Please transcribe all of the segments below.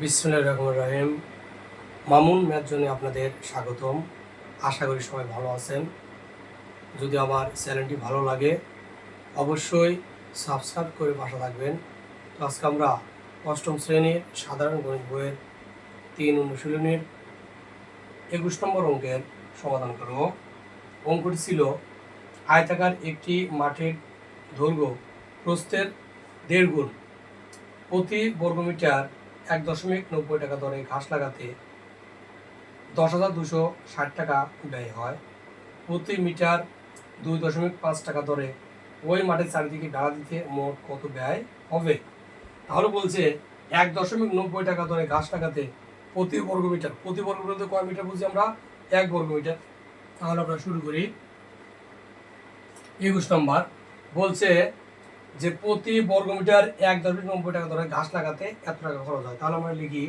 বিসমুল্লাহ রহমান রাহিম। মামুন ম্যাথ জন্য আপনাদের স্বাগতম। আশা করি সবাই ভালো আছেন। যদি আমার চ্যানেলটি ভালো লাগে, অবশ্যই সাবস্ক্রাইব করে পাশে থাকবেন। তো আজকে আমরা অষ্টম শ্রেণির সাধারণ গণিত বইয়ের তিন অনুশীলনীর একুশ নম্বর অঙ্কের সমাধান করব। অঙ্কটি ছিল, আয়তাকার একটি মাঠের দৈর্ঘ্য প্রস্থের দেড় গুণ প্রতি বর্গমিটার এক দশমিক নব্বই টাকা দরে ঘাস লাগাতে দশ হাজার দুশো ষাট টাকা ব্যয় হয়। প্রতি মিটার দুই দশমিক পাঁচ টাকা দরে ওই মাঠের চারিদিকে বেড়া দিতে মোট কত ব্যয় হবে? তাহলে বলছে এক দশমিক নব্বই টাকা দরে ঘাস লাগাতে প্রতি বর্গমিটার প্রতি বর্গমিটার কয় মিটার বুঝি আমরা? এক বর্গমিটার তাহলে আমরা শুরু করি। একুশ নম্বর, বলছে যে প্রতি বর্গমিটার এক দশমিক নব্বই টাকা ধরে ঘাস লাগাতে এত টাকা খরচ হয়। তাহলে আমরা লিখি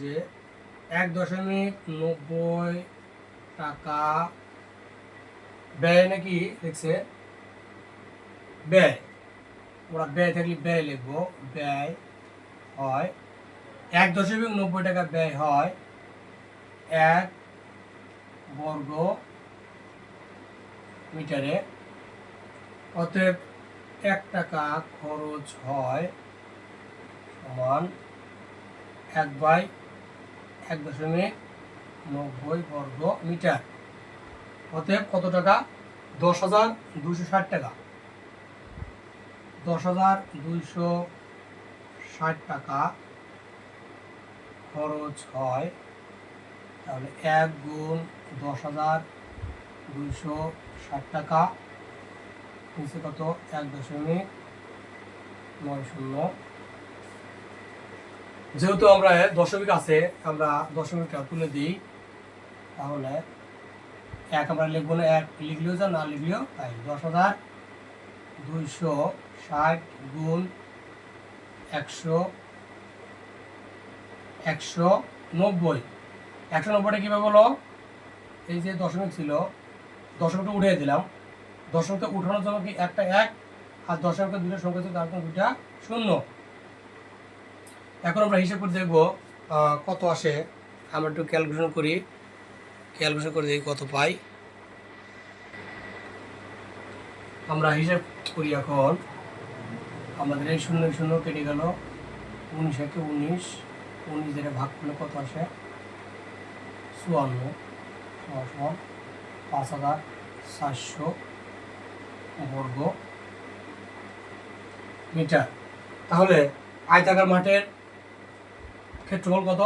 যে এক দশমিক নব্বই টাকা ব্যয় নাকি লিখছে? ব্যয়। ওরা ব্যয় থাকলে ব্যয় লিখব। ব্যয় হয় এক দশমিক নব্বই টাকা ব্যয় হয় এক বর্গ মিটারে। অতএব এক টাকা খরচ হয় সমান এক বাই এক দশমিক নব্বই বর্গ মিটার। অতএব কত টাকা? দশ হাজার দুশো ষাট টাকা। দশ হাজার দুইশো ষাট টাকা খরচ হয়, তাহলে এক গুণ দশ হাজার দুইশো ষাট টাকা নিচে কত? এক দশমিক নয় শূন্য। যেহেতু আমরা দশমিক আছে, আমরা দশমিকটা তুলে দিই, তাহলে এক আমরা লিখব না এক, লিখলেও যা, না লিখলেও তাই। দশ হাজার দুইশো ষাট গুণ একশো একশো নব্বই। একশো নব্বইটা কীভাবে বলো এই যে দশমিক ছিল, দশমিকটা উঠিয়ে দিলাম। দশমিকটা উঠানোর জন্য কি একটা এক, আর দশমিকটা দুটো সংখ্যা ছিল তার দুটা শূন্য। এখন আমরা হিসাব করে দেখব কত আসে। আমরা একটু ক্যালকুলেশন করি। ক্যালকুলেশন করে দেখি কত পাই। আমরা হিসাব করি এখন, আমাদের এই শূন্য শূন্য কেটে গেল উনিশ, একে উনিশ উনিশ যেটা ভাগ করলে কত আসে? চুয়ান্ন পাঁচ হাজার চারশো বর্গ মিটার। তাহলে আয়তাকার মাঠের ক্ষেত্রফল কত?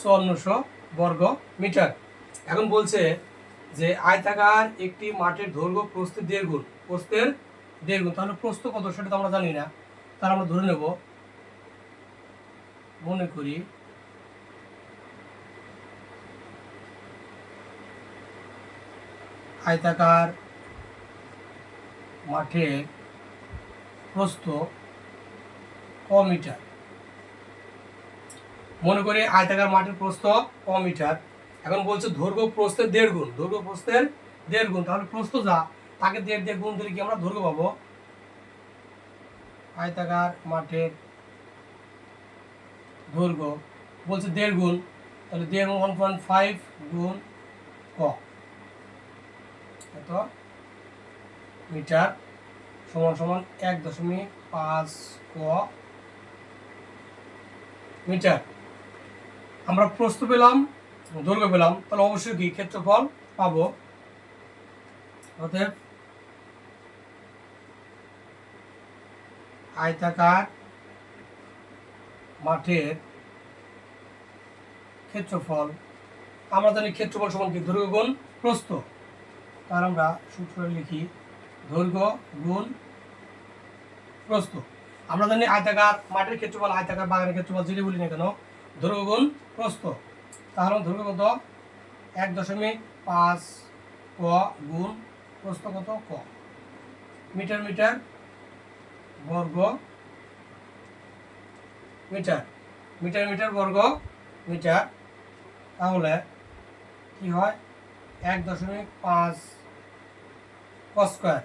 চুয়ান্নশো বর্গ মিটার। এখন বলছে যে আয়তাকার একটি মাঠের দৈর্ঘ্য প্রস্থের দেড় গুণ প্রস্থের দেড় তাহলে প্রস্থ কত সেটা তো আমরা জানি না। তাহলে আমরা ধরে নেব, মনে করি আয়তাকার মাঠের প্রস্থ ক মিটার। মনে করি আয়তাকার মাঠের প্রস্থ ক মিটার। এখন বলছে দৈর্ঘ্য প্রস্থের দেড় গুণ। দৈর্ঘ্য প্রস্থের দেড় গুণ। তাহলে প্রস্থ যা, তাকে দেড় দেড় গুণ দিলে কি আমরা দৈর্ঘ্য পাবো? আয়তাকার মাঠের দৈর্ঘ্য বলছে দেড় গুণ। তাহলে দেড় ওয়ান পয়েন্ট ফাইভ গুণ ক। এত মিটার। সমান সমান এক দশমিক পাঁচ ক মিটার। আমরা প্রস্থ পেলাম, দৈর্ঘ্য পেলাম, তাহলে অবশ্যই কি? ক্ষেত্রফল পাবো। অতএব আয়তাকার মাঠের ক্ষেত্রফল, আমরা জানি ক্ষেত্রফল সমান কি? দৈর্ঘ্য গুণ প্রস্থ। তার আমরা সূত্র লিখি দৈর্ঘ্য, গুণ, প্রস্থ। আমরা জানি আয়তাকার মাঠের ক্ষেত্রফল, আয়তাকার বাগানের ক্ষেত্রফল যেটা বলি না কেন, দৈর্ঘ্য, গুণ, প্রস্থ। তাহলে দৈর্ঘ্য কত? এক দশমিক পাঁচ ক গুণ, প্রস্থ কত? ক। মিটার মিটার, বর্গ, মিটার। মিটার মিটার, বর্গ, মিটার। তাহলে কি হয়? এক দশমিক পাঁচ স্কোয়ার।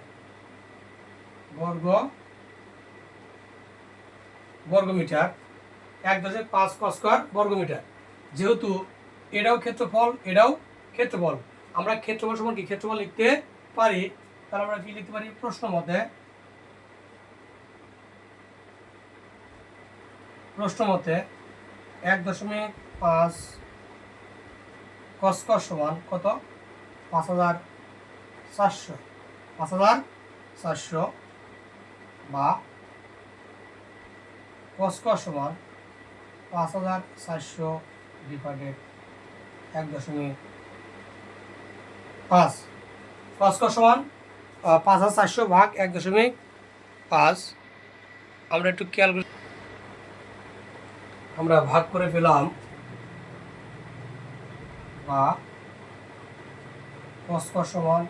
বর্গ, বর্গমিটার, এক দশমিক পাঁচ কস্কর বর্গমিটার। যেহেতু এটাও ক্ষেত্রফল এটাও ক্ষেত্রফল। আমরা ক্ষেত্রফল সমান কি? ক্ষেত্রফল লিখতে পারি। তাহলে আমরা কি লিখতে পারি? প্রশ্ন মতে। প্রশ্ন মতে এক দশমিক পাঁচ কস্কর সমান কত? পাঁচ হাজার চারশো পাঁচ হাজার চারশো বা কস্কর সমান পাঁচ হাজার চারশো ডিভাইডেড এক দশমিক পাঁচ। কস্কর সমান পাঁচ হাজার চারশো ভাগ এক দশমিক পাঁচ। আমরা একটু ক্যালকুলেট আমরা ভাগ করে পেলাম বা কস্কর সমান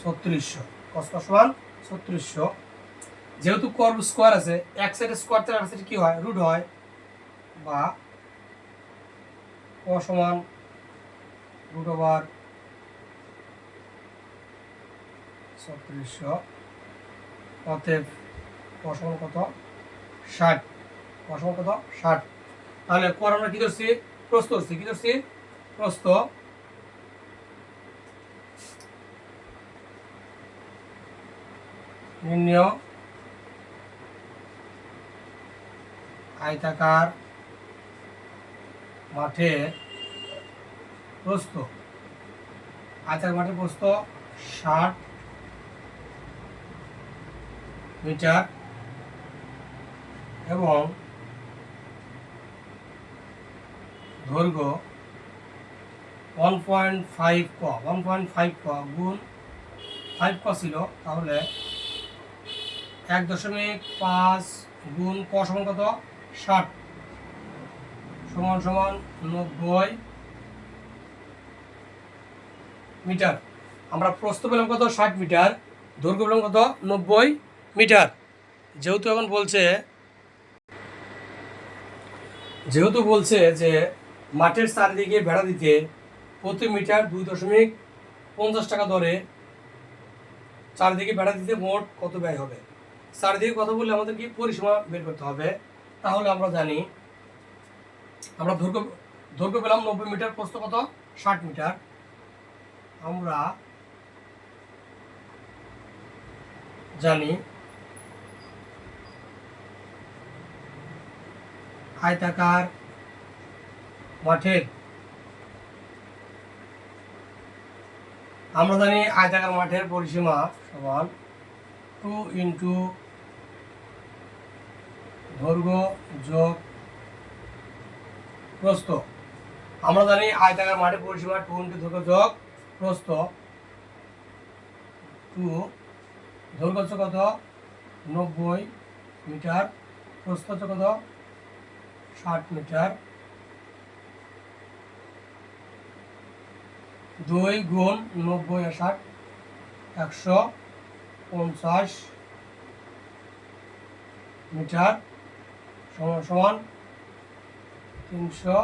ছত্রিশশো। কস্কর সমান ছত্রিশশো। যেহেতু স্কোয়ার আছে, এক সাইডে স্কোয়ার তার সাইডে কি হয়? রুট হয় বা সমান রুট ওভার অতএব সমান কত? ষাট। সমান কত? ষাট। তাহলে কর আমরা কি ধরছি? প্রস্ত ধরছি। কি ধরছি? প্রস্ত নির্ণয় আয়তাকার মাঠে প্রস্থ আয়তাকার মাঠে প্রস্থ ষাট মিটার এবং দৈর্ঘ্য ওয়ান পয়েন্ট ফাইভ ক ওয়ান পয়েন্ট ফাইভ ক গুণ ফাইভ ক ছিল তাহলে এক দশমিক পাঁচ গুণ ক সমান কত? ষাট। সমান সমান নব্বই মিটার। আমরা প্রস্থ পেলাম কত? ষাট মিটার। দৈর্ঘ্য পেলাম কত? নব্বই মিটার। যেহেতু এখন বলছে, যেহেতু বলছে যে মাঠের চারিদিকে বেড়া দিতে প্রতি মিটার দুই দশমিক পঞ্চাশ টাকা দরে চারিদিকে বেড়া দিতে মোট কত ব্যয় হবে? চারিদিকে কথা বললে আমাদের কি পরিসীমা বের করতে হবে? তাহলে আমরা জানি, আমরা দৈর্ঘ্য পেলাম নব্বই মিটার, প্রস্থ কত? ষাট মিটার। আমরা জানি, আয়তাকার মাঠের, আমরা জানি আয়তাকার মাঠের পরিসীমা সমান টু ইন্টু দৈর্ঘ্য যোগ, প্রস্থ। আমরা জানি আয়তাকার মাঠের পরিসীমা টু ইন্টু দৈর্ঘ্য যোগ, প্রস্থ টু দৈর্ঘ্য হচ্ছে কত? নব্বই মিটার। প্রস্থ হচ্ছে কত? ষাট মিটার। দুই গুণ নব্বই ষাট, একশো পঞ্চাশ মিটার। সমান তিনশো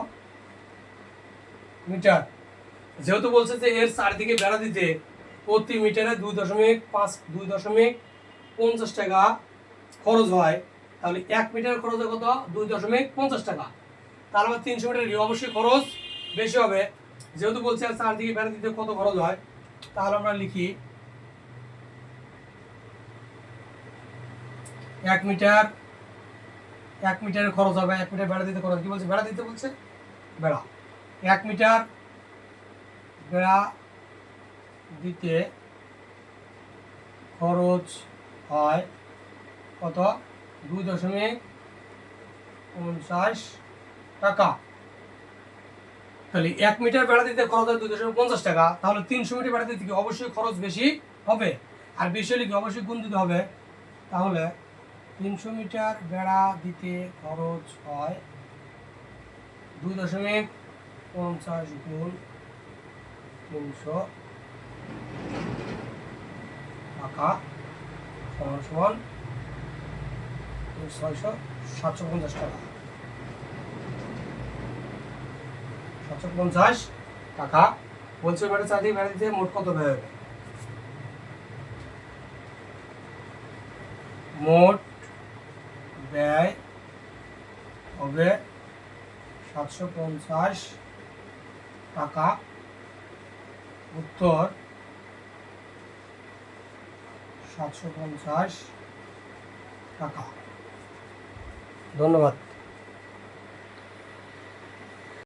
মিটার। যেহেতু বলছে যে এর চারিদিকে বেড়া দিতে প্রতি মিটারে দুই দশমিক পাঁচ, দুই দশমিক পঞ্চাশ টাকা খরচ হয়, তাহলে এক মিটার খরচ কত? দুই দশমিক পঞ্চাশ টাকা। তাহলে আমার তিনশো মিটার অবশ্যই খরচ বেশি হবে। যেহেতু বলছে আর চারদিকে বেড়া দিতে কত খরচ হয়, তাহলে আমরা লিখি এক মিটার এক মিটারের খরচ হবে, এক মিটার বেড়া দিতে খরচ কি বলছে? বেড়া দিতে বলছে? বেড়া। এক মিটার বেড়া দিতে খরচ হয় কত? দুই দশমিক পঞ্চাশ টাকা। তাহলে এক মিটার বেড়া দিতে খরচ হয় দুই দশমিক পঞ্চাশ টাকা। তাহলে তিনশো মিটার বেড়া দিতে কি অবশ্যই খরচ বেশি হবে? আর বেশি হলে কি অবশ্যই গুণ দিতে হবে? তাহলে তিনশো মিটার বেড়া দিতে খরচ হয় দুই দশমিক পঞ্চাশ গুণ তিনশো টাকা সমান সমান ছয়শো সাতশো পঞ্চাশ টাকা। সাতশো পঞ্চাশ টাকা। বলছে বেড়া চাঁদি বেড়া দিতে মোট কত ব্যয় হবে মোট ব্যয় হবে সাতশো পঞ্চাশ টাকা। উত্তর সাতশো পঞ্চাশ টাকা। ধন্যবাদ।